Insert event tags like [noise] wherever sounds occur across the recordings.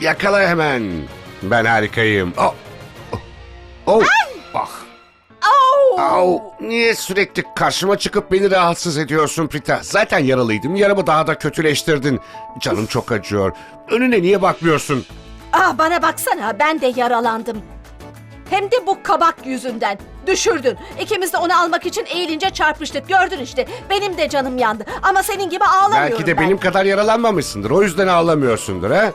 Yakala hemen. Ben harikayım. Oh. Oh. Ah. Au. Niye sürekli karşıma çıkıp beni rahatsız ediyorsun Prita? Zaten yaralıydım. Yaramı daha da kötüleştirdin. Canım çok acıyor. Önüne niye bakmıyorsun? Ah bana baksana ben de yaralandım. Hem de bu kabak yüzünden. Düşürdün. İkimiz de onu almak için eğilince çarpıştık. Gördün işte. Benim de canım yandı. Ama senin gibi ağlamıyorum Belki de ben. benim kadar yaralanmamışsındır. O yüzden ağlamıyorsundur ha?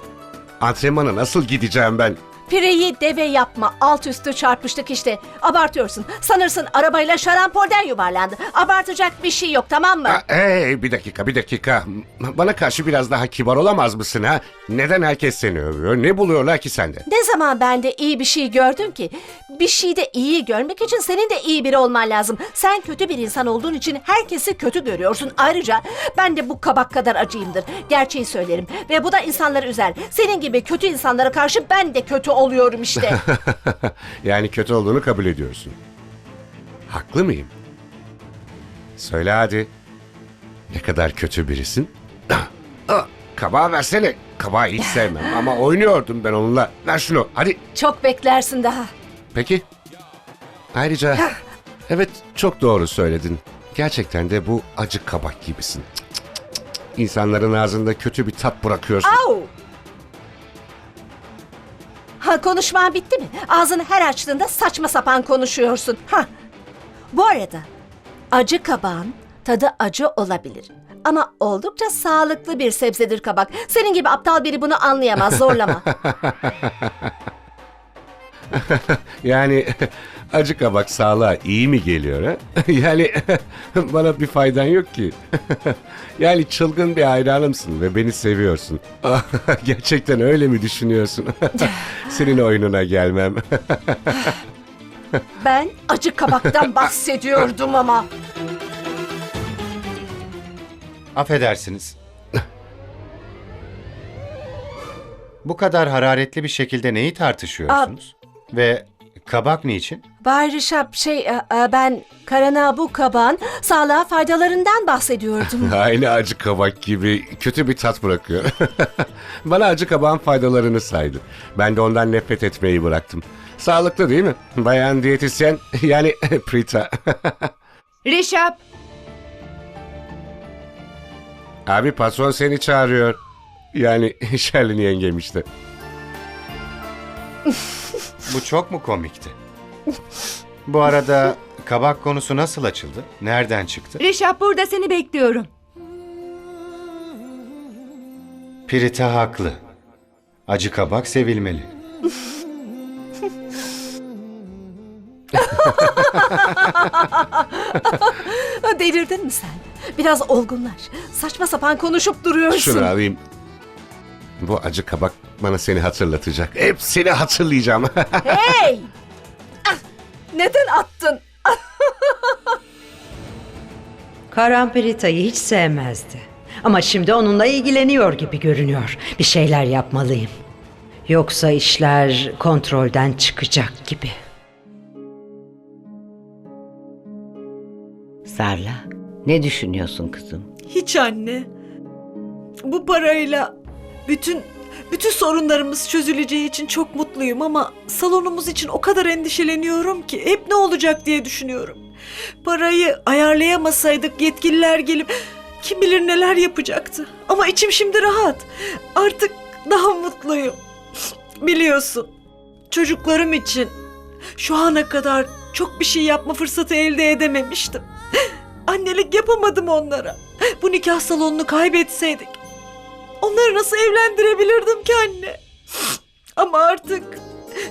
Antrenmana nasıl gideceğim ben? Pireyi deve yapma. Alt üstü çarpıştık işte. Abartıyorsun. Sanırsın arabayla şarampolden yuvarlandı. Abartacak bir şey yok tamam mı? Ha, hey bir dakika bir dakika. Bana karşı biraz daha kibar olamaz mısın ha? Neden herkes seni övüyor? Ne buluyorlar ki sende? Ne zaman bende iyi bir şey gördün ki? Bir şeyde iyi görmek için senin de iyi biri olman lazım. Sen kötü bir insan olduğun için herkesi kötü görüyorsun. Ayrıca ben de bu kabak kadar acıyımdır. Gerçeği söylerim ve bu da insanları üzer. Senin gibi kötü insanlara karşı ben de kötü oluyorum işte. [laughs] yani kötü olduğunu kabul ediyorsun. Haklı mıyım? Söyle hadi. Ne kadar kötü birisin? [clears throat] Ah, Kabağı versene. Kabağı hiç sevmem ama oynuyordum ben onunla. Ver şunu hadi. Çok beklersin daha. Peki. Ayrıca evet çok doğru söyledin. Gerçekten de bu acı kabak gibisin. Cık, cık, cık, cık. İnsanların ağzında kötü bir tat bırakıyorsun. Au! Ha konuşman bitti mi? Ağzını her açtığında saçma sapan konuşuyorsun. Ha. Bu arada acı kabağın tadı acı olabilir. Ama oldukça sağlıklı bir sebzedir kabak. Senin gibi aptal biri bunu anlayamaz. Zorlama. [laughs] [laughs] Yani [laughs] acı kabak sağlığa iyi mi geliyor ha? [laughs] Yani bana bir faydan yok ki. Yani çılgın bir hayranımsın ve beni seviyorsun. Gerçekten öyle mi düşünüyorsun? Senin oyununa gelmem. ben acı kabaktan bahsediyordum ama. Affedersiniz. Bu kadar hararetli bir şekilde neyi tartışıyorsunuz? Ve kabak niçin? Bay Rişap şey e, e, ben karana bu kabağın sağlığa faydalarından bahsediyordum. [laughs] Aynı acı kabak gibi kötü bir tat bırakıyor. [laughs] Bana acı kabağın faydalarını saydı. Ben de ondan nefret etmeyi bıraktım. Sağlıklı değil mi? Bayan diyetisyen [laughs] yani Prita. Rişap, Abi patron seni çağırıyor. Yani Şerlin yengem işte. [laughs] Bu çok mu komikti? Bu arada kabak konusu nasıl açıldı? Nereden çıktı? Rişap burada seni bekliyorum. Pirita haklı. Acı kabak sevilmeli. Delirdin mi sen? Biraz olgunlaş. Saçma sapan konuşup duruyorsun. Şunu alayım. Bu acı kabak bana seni hatırlatacak. Hep seni hatırlayacağım. [laughs] Hey! Ah, Neden attın? [laughs] Karamperita'yı hiç sevmezdi. Ama şimdi onunla ilgileniyor gibi görünüyor. Bir şeyler yapmalıyım. Yoksa işler kontrolden çıkacak gibi. Sarla, ne düşünüyorsun kızım? Hiç anne. Bu parayla bütün bütün sorunlarımız çözüleceği için çok mutluyum ama salonumuz için o kadar endişeleniyorum ki hep ne olacak diye düşünüyorum. Parayı ayarlayamasaydık yetkililer gelip kim bilir neler yapacaktı. Ama içim şimdi rahat. Artık daha mutluyum. Biliyorsun. Çocuklarım için şu ana kadar çok bir şey yapma fırsatı elde edememiştim. Annelik yapamadım onlara. Bu nikah salonunu kaybetseydik onları nasıl evlendirebilirdim ki anne? Ama artık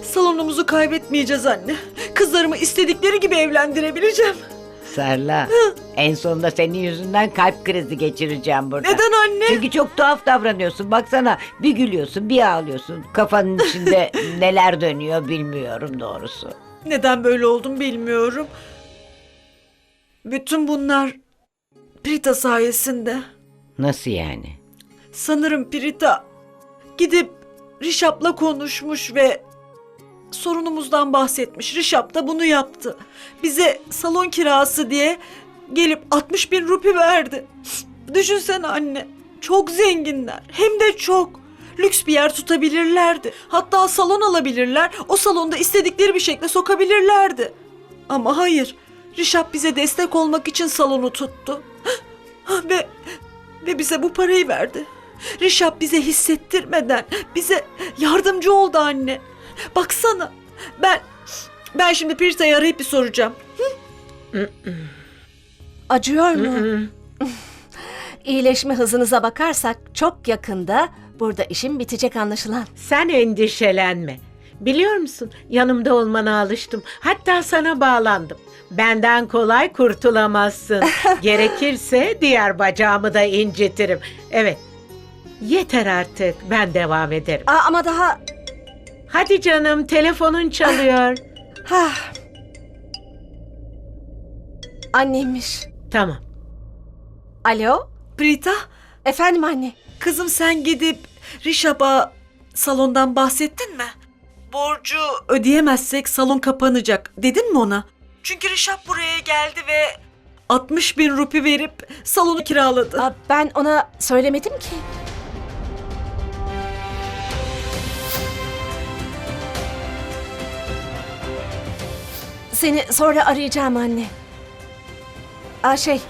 salonumuzu kaybetmeyeceğiz anne. Kızlarımı istedikleri gibi evlendirebileceğim. Sarla, en sonunda senin yüzünden kalp krizi geçireceğim burada. Neden anne? Çünkü çok tuhaf davranıyorsun. Baksana bir gülüyorsun bir ağlıyorsun. Kafanın içinde [laughs] neler dönüyor bilmiyorum doğrusu. Neden böyle oldum bilmiyorum. Bütün bunlar Prita sayesinde. Nasıl yani? Sanırım Prita gidip Rişap'la konuşmuş ve sorunumuzdan bahsetmiş. Rişap da bunu yaptı. Bize salon kirası diye gelip 60 bin rupi verdi. Düşünsene anne. Çok zenginler. Hem de çok. lüks bir yer tutabilirlerdi. Hatta salon alabilirler. O salonda istedikleri bir şekilde sokabilirlerdi. Ama hayır. Rişap bize destek olmak için salonu tuttu. [gasps] Ve ve bize bu parayı verdi. Rişap bize hissettirmeden bize yardımcı oldu anne. Baksana. Ben ben şimdi Pirita'yı arayıp bir soracağım. Acıyor mu? [laughs] İyileşme hızınıza bakarsak çok yakında burada işim bitecek anlaşılan. Sen endişelenme. Biliyor musun yanımda olmana alıştım. Hatta sana bağlandım. Benden kolay kurtulamazsın. [laughs] Gerekirse diğer bacağımı da incitirim. Evet. Yeter artık. Ben devam ederim. Aa, ama daha... Hadi canım telefonun çalıyor. Hah. Annemmiş. tamam. Alo? Prita, Efendim anne. kızım sen gidip Rişap'a salondan bahsettin mi? Borcu ödeyemezsek salon kapanacak dedin mi ona? Çünkü Rişap buraya geldi ve 60 bin rupi verip salonu kiraladı. Aa, ben ona söylemedim ki. Seni sonra arayacağım anne. Aa şey,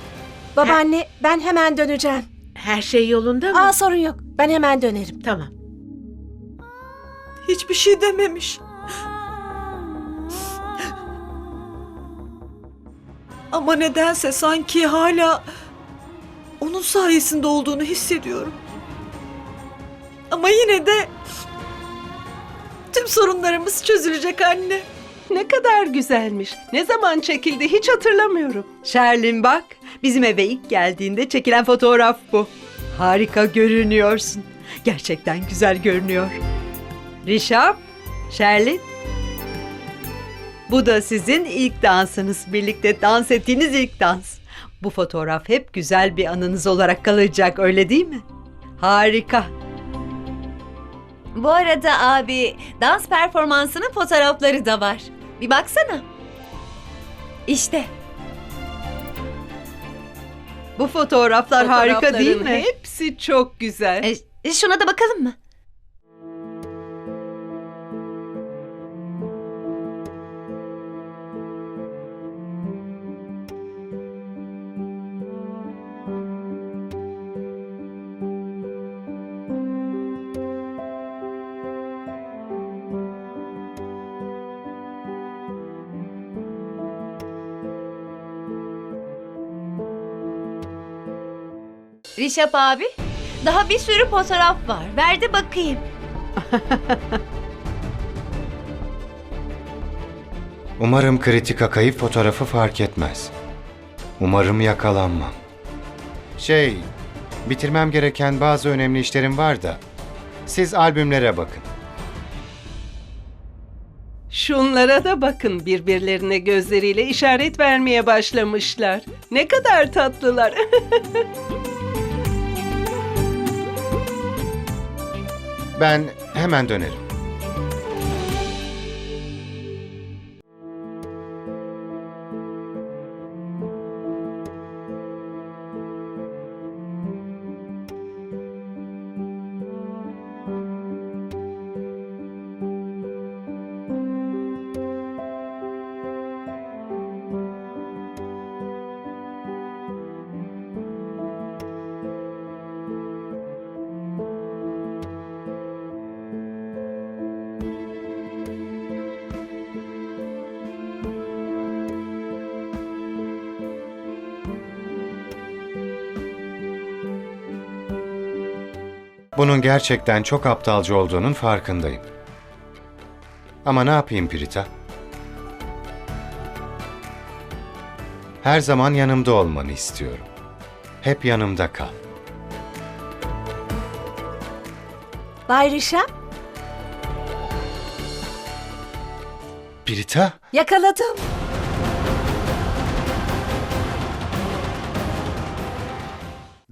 babaanne ben hemen döneceğim. Her şey yolunda mı? Aa sorun yok. Ben hemen dönerim. Tamam. Hiçbir şey dememiş. Ama nedense sanki hala onun sayesinde olduğunu hissediyorum. Ama yine de tüm sorunlarımız çözülecek anne. Ne kadar güzelmiş. Ne zaman çekildi hiç hatırlamıyorum. Şerlin bak, bizim eve ilk geldiğinde çekilen fotoğraf bu. Harika görünüyorsun. Gerçekten güzel görünüyor. Rişap, Şerlin. Bu da sizin ilk dansınız. Birlikte dans ettiğiniz ilk dans. Bu fotoğraf hep güzel bir anınız olarak kalacak öyle değil mi? Harika. Bu arada abi dans performansının fotoğrafları da var. Bir baksana. İşte. Bu fotoğraflar harika değil mi? Hepsi çok güzel. E, şuna da bakalım mı? Rişap abi, daha bir sürü fotoğraf var. Ver de bakayım. [laughs] Umarım kritika kayıp fotoğrafı fark etmez. Umarım yakalanmam. Şey, bitirmem gereken bazı önemli işlerim var da. Siz albümlere bakın. Şunlara da bakın birbirlerine gözleriyle işaret vermeye başlamışlar. Ne kadar tatlılar. [laughs] Ben hemen dönerim. Bunun gerçekten çok aptalca olduğunun farkındayım. Ama ne yapayım Prita? Her zaman yanımda olmanı istiyorum. Hep yanımda kal. Bay Rişap, Prita? yakaladım.